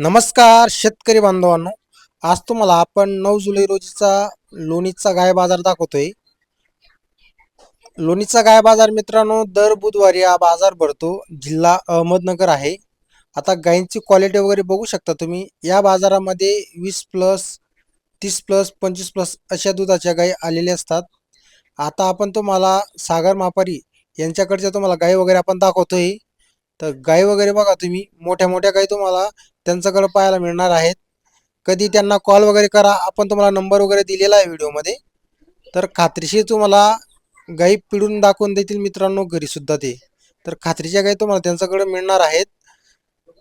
नमस्कार शेतकरी बांधवांनो. आज तुम्हाला आपण नऊ जुलै रोजीचा लोणीचा गाय बाजार दाखवतोय. लोणीचा गाय बाजार मित्रांनो दर बुधवारी हा बाजार भरतो. जिल्हा अहमदनगर आहे. आता गायींची क्वालिटी वगैरे बघू शकता तुम्ही. या बाजारामध्ये वीस प्लस तीस प्लस पंचवीस प्लस अशा दुधाच्या गायी आलेल्या असतात. आता आपण तुम्हाला सागर मापारी यांच्याकडच्या तुम्हाला गायी वगैरे आपण दाखवतोय. तर गाय वगैरे बघा तुम्ही. मोठ्या मोठ्या गायी तुम्हाला त्यांच्याकडे पाहायला मिळणार आहेत. कधी त्यांना कॉल वगैरे करा. आपण तुम्हाला नंबर वगैरे दिलेला आहे व्हिडिओमध्ये तर खात्रीशी तुम्हाला गाई पिळून दाखवून देतील मित्रांनो घरीसुद्धा ते. तर खात्रीच्या गायी तुम्हाला त्यांच्याकडे मिळणार आहेत.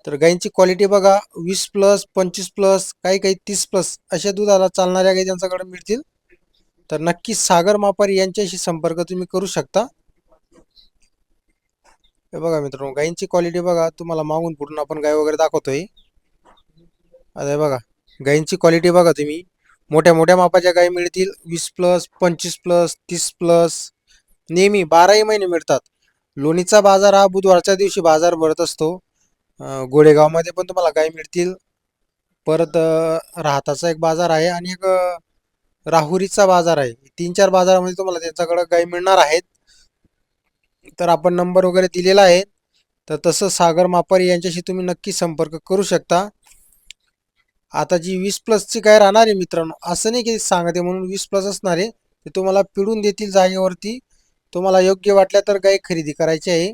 तर गायींची क्वालिटी बघा. वीस प्लस पंचवीस प्लस काही काही तीस प्लस अशा दुधाला चालणाऱ्या गायी त्यांच्याकडे मिळतील. तर नक्की सागर मापारी यांच्याशी संपर्क तुम्ही करू शकता. हे बघा मित्रांनो गायींची क्वालिटी बघा. तुम्हाला मागून पुढून आपण गाय वगैरे दाखवतोय. आता बघा गायींची क्वालिटी बघा तुम्ही. मोठ्या मोठ्या मापाच्या गायी मिळतील. वीस प्लस पंचवीस प्लस तीस प्लस नेहमी बाराही महिने मिळतात. लोणीचा बाजार हा बुधवारच्या दिवशी बाजार भरत असतो. गोडेगावमध्ये पण तुम्हाला गाय मिळतील. परत राहताचा एक बाजार आहे आणि एक राहुरीचा बाजार आहे. तीन चार बाजारामध्ये तुम्हाला त्यांच्याकडं गाय मिळणार आहेत. तर आपण नंबर वगैरे दिलेला आहे. तर तसं सागर मापारी यांच्याशी तुम्ही नक्की संपर्क करू शकता. आता जी वीस प्लसची काय राहणार आहे मित्रांनो असं नाही की सांगते म्हणून वीस प्लस असणार आहे ते तुम्हाला पिळून देतील जागेवरती. तुम्हाला योग्य वाटल्या तर गाय खरेदी करायची आहे.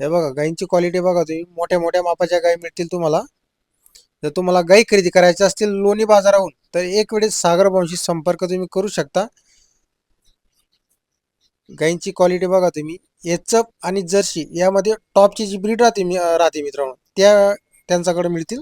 हे बघा गायींची क्वालिटी बघा तुम्ही मोठ्या मोठ्या मापाच्या गाय मिळतील तुम्हाला. जर तुम्हाला गाई खरेदी करायच्या असतील लोणी बाजाराहून तर एक वेळेस सागर संपर्क तुम्ही करू शकता. गायींची क्वालिटी बघा तुम्ही एचप आणि जर्सी यामध्ये टॉपची जी ब्रीड राहते मी- राहते मित्रांनो त्या त्यांच्याकडे मिळतील.